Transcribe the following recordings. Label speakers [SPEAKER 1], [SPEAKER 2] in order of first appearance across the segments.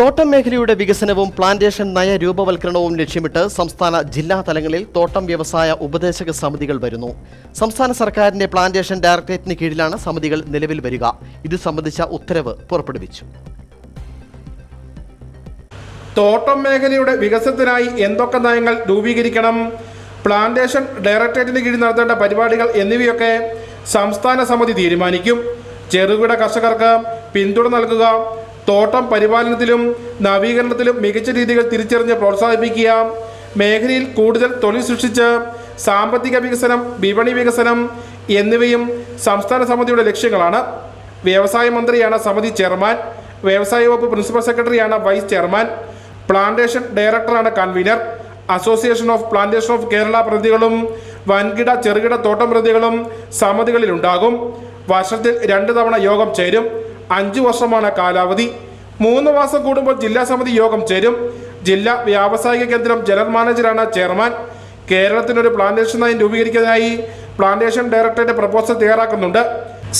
[SPEAKER 1] തോട്ടം മേഖലയുടെ വികസനവും പ്ലാന്റേഷൻ നയ രൂപവൽക്കരണവും ലക്ഷ്യമിട്ട് സംസ്ഥാന ജില്ലാ തലങ്ങളിൽ തോട്ടം വ്യവസായ ഉപദേശക സമിതികൾ വരുന്നു. സംസ്ഥാന സർക്കാരിന്റെ പ്ലാന്റേഷൻ ഡയറക്ടറേറ്റിന് കീഴിലാണ് സമിതികൾ നിലവിൽ വരിക. ഇത് സംബന്ധിച്ച ഉത്തരവ് പുറപ്പെടുവിച്ചു.
[SPEAKER 2] തോട്ടം മേഖലയുടെ വികസനത്തിനായി എന്തൊക്കെ നയങ്ങൾ രൂപീകരിക്കണം? പ്ലാന്റേഷൻ ഡയറക്ടറേറ്റിന് കീഴിൽ നടത്തേണ്ട പരിപാടികൾ എന്നിവയൊക്കെ സംസ്ഥാന സമിതി തീരുമാനിക്കും. ചെറുകിട കർഷകർക്ക് പിന്തുണ നൽകുക തോട്ടം പരിപാലനത്തിലും നവീകരണത്തിലും മികച്ച രീതികൾ തിരിച്ചറിഞ്ഞ് പ്രോത്സാഹിപ്പിക്കുക. മേഖലയിൽ കൂടുതൽ തൊഴിൽ സൃഷ്ടിച്ച് സാമ്പത്തിക വികസനം വിപണി വികസനം എന്നിവയും സംസ്ഥാന സമിതിയുടെ ലക്ഷ്യങ്ങളാണ്. വ്യവസായ മന്ത്രിയാണ് സമിതി ചെയർമാൻ വ്യവസായ വകുപ്പ് പ്രിൻസിപ്പൽ സെക്രട്ടറിയാണ് വൈസ് ചെയർമാൻ പ്ലാന്റേഷൻ ഡയറക്ടറാണ് convener. Association of plantation of Kerala പ്രതിനിധികളും വൻകിട ചെറുകിട തോട്ടം പ്രതികളും സമിതികളിലുണ്ടാകും വർഷത്തിൽ രണ്ട് തവണ യോഗം ചേരും. അഞ്ചു വർഷമാണ് കാലാവധി. മൂന്ന് മാസം കൂടുമ്പോൾ ജില്ലാ സമിതി യോഗം ചേരും. ജില്ലാ വ്യാവസായിക കേന്ദ്രം ജനറൽ മാനേജറാണ് ചെയർമാൻ. കേരളത്തിനൊരു പ്ലാന്റേഷൻ നയം രൂപീകരിക്കുന്നതിനായി പ്ലാന്റേഷൻ ഡയറക്ടറേറ്റ് പ്രപ്പോസൽ തയ്യാറാക്കുന്നുണ്ട്.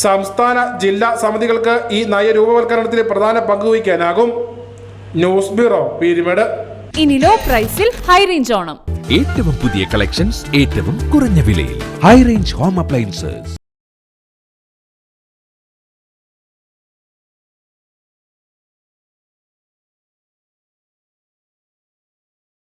[SPEAKER 2] സംസ്ഥാന ജില്ലാ സമിതികൾക്ക് ഈ നയരൂപവൽക്കരണത്തിൽ പ്രധാന പങ്ക് പങ്കുവഹിക്കാനാകും ന്യൂസ് ബ്യൂറോ പീരുമേട്.
[SPEAKER 3] ഇനി ലോ പ്രൈസിൽ ഹൈ റേഞ്ച് ഓണം.
[SPEAKER 4] ഏറ്റവും പുതിയ കളക്ഷൻസ് ഏറ്റവും കുറഞ്ഞ വിലയിൽ. High range home appliances